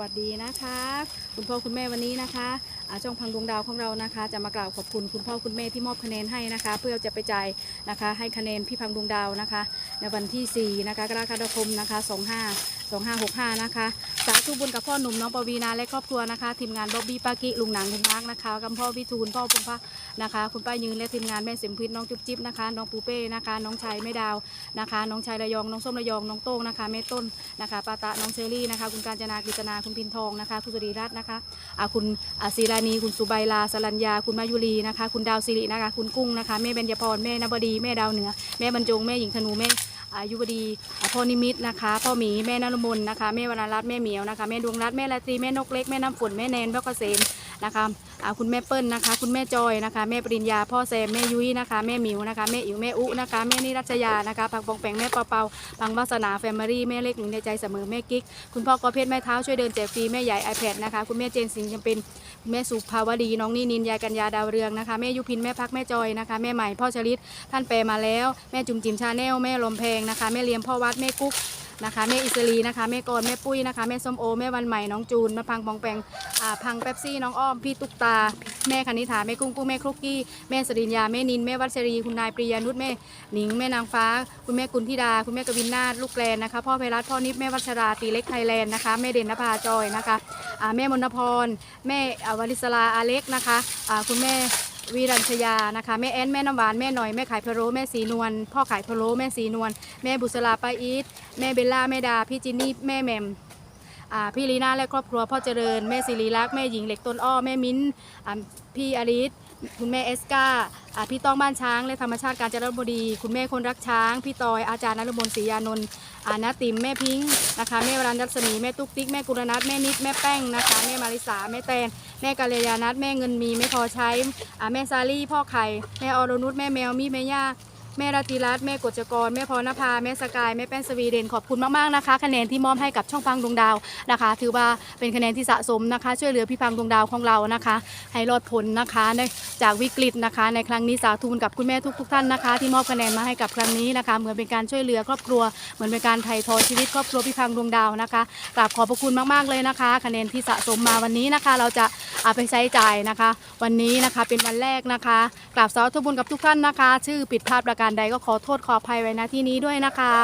วัสดีนะคะ คุณพ่อคุณแม่วันนี้นะคะช่องพังดวงดาวของเรานะคะ จะมากล่าวขอบคุณคุณพ่อคุณแม่ที่มอบคะแนนให้นะคะ เพื่อจะไปจ่ายนะคะ ให้คะแนนพี่พังดวงดาวนะคะ ในวันที่4นะคะกรกฎาคมนะคะ 25 2565 นะคะ สาธุบุญกับพ่อหนุ่มน้องปวีนาและครอบครัวนะคะ ทีมงานบ๊อบบี้ปากิลุงหนังลุงมาร์กนะคะกับพ่อวิทูลพ่อพงพะนะคะ คุณป้ายืนและทีมงานแม่เสมพิษน้องจุ๊บจิ๊บนะคะ น้องปูเป้นะคะ น้องชัยแม่ดาวนะคะ น้องชัยระยอง น้องส้มระยอง น้องโต้งนะคะแม่ต้นนะคะปาตะน้องเชอรี่นะคะ คุณการจนากฤษณาคุณพินทองนะคะ คุณสุริรัตน์นะคะอ่าคุณอาศิรานีคุณสุใบลาสรัญญา คุณมายุรีนะคะ คุณดาวสิรินะคะ คุณกุ้งนะคะแม่เบญจพรแม่นบดีแม่ดาวเหนือแม่บรรจงแม่หญิงธนูแม่ อายุบดีพ่อนิมิตนะคะพ่อหมีแม่นรมนนะคะแม่วรรณรัตน์แม่เหมียวนะคะแม่ดวงรัตน์แม่ลาตรีแม่นกเล็กแม่น้ำฝนแม่แนนพ่เกษม นะคะคุณแม่เปิ้ลนะคะ คุณแม่จอยนะคะ แม่ปริญญาพ่อแซมแม่ยุ้ยนะคะแม่หมิวนะคะแม่อิ๋วแม่อุนะคะแม่นิรัชยานะคะพังปองแปงแม่เปาเปาพังวาสนาแฟมิลี่แม่เล็กหนึ่งในใจเสมอแม่กิ๊กคุณพ่อกอเพชรแม่เท้าช่วยเดินแจกฟรีแม่ใหญ่ไอแพดนะคะคุณแม่เจนสิงห์จำเป็นแม่สุภาวดีน้องนินินยายกัญญาดาวเรืองนะคะแม่ยุพินแม่พักแม่จอยนะคะแม่ใหม่พ่อชลิตท่านแปลมาแล้ว แม่จุ๋มจิ๋มชาแนลแม่ลมแพงนะคะแม่เลียมพ่อวัดแม่กุ๊ก นะคะแม่อิสรีนะคะแม่กรแม่ปุ้ยนะคะแม่ส้มโอแม่วันใหม่น้องจูนแม่พังปองแปงอ่าพังเป๊ปซี่น้องอ้อมพี่ตุ๊กตา แม่คณิษฐาแม่กุ้งกุ้งแม่ครุกกี้แม่สริญญาแม่นินแม่วัชรีคุณนายปริยานุชแม่หนิงแม่นางฟ้า คุณแม่กุลธิดา คุณแม่กวินนาถลูกแกลนนะคะพ่อไพรัตพ่อนิดแม่วัชราตีเล็กไทยแลนด์นะคะแม่เด่นนภาจอยนะคะอ่าแม่มนพร แม่อ่าวริศลาอาเล็กนะคะอ่าคุณแม่ วีรัญชยานะคะแม่แอนแม่น้ำหวานแม่หน่อยแม่ขายพะโล้แม่สีนวลพ่อขายพะโล้แม่สีนวลแม่บุษราป้าอีทแม่เบลล่าแม่ดาพี่จินนี่แม่แหม่ม พี่ลีน่าและครอบครัวพ่อเจริญ แม่สิริรักษ์แม่หญิงเหล็กต้นอ้อ แม่มิ้นพี่อริสคุณแม่เอสกาอ่าพี่ต้องบ้านช้าง และธรรมชาติการจนบุรีคุณแม่คนรักช้าง พี่ตอยอาจารย์นฤมลศรียานนท์อานาติมแม่พิงค์นะคะแม่วรัญรัศมีแม่ตุ๊กติ๊กแม่กุลนัทแม่นิดแม่แป้งนะคะแม่มาริสาแม่แตนแม่กาเลยานัทแม่เงินมีไม่พอใช้แม่ซาลี่พ่อไข่แม่อรนุชแม่แมวมีแม่ย่า แม่ราตรีรัตน์แม่กฎจกร แม่พรณภา แม่สกาย แม่แป้นสวีเดนขอบคุณมากๆนะคะ คะแนนที่มอบให้กับช่องพังดวงดาวนะคะ ถือว่าเป็นคะแนนที่สะสมนะคะ ช่วยเหลือพี่พังดวงดาวของเรานะคะ ให้รอดพ้นนะคะในจากวิกฤตนะคะ ในครั้งนี้สาธุกับคุณแม่ทุก ๆ ท่านนะคะ ที่มอบคะแนนมาให้กับครั้งนี้นะคะ เหมือนเป็นการช่วยเหลือครอบครัว เหมือนเป็นการไถ่ทอชีวิตครอบครัวพี่พังดวงดาวนะคะกราบขอบพระคุณมากๆเลยนะคะ คะแนนที่สะสมมาวันนี้นะคะ เราจะเอาไปใช้จ่ายนะคะ วันนี้นะคะเป็นวันแรกนะคะกราบสาธุบุญกับทุกท่านนะคะ ชื่อผิดพลาดประการใดก็ขอโทษขออภัยไว้ณที่นี้ด้วยนะคะ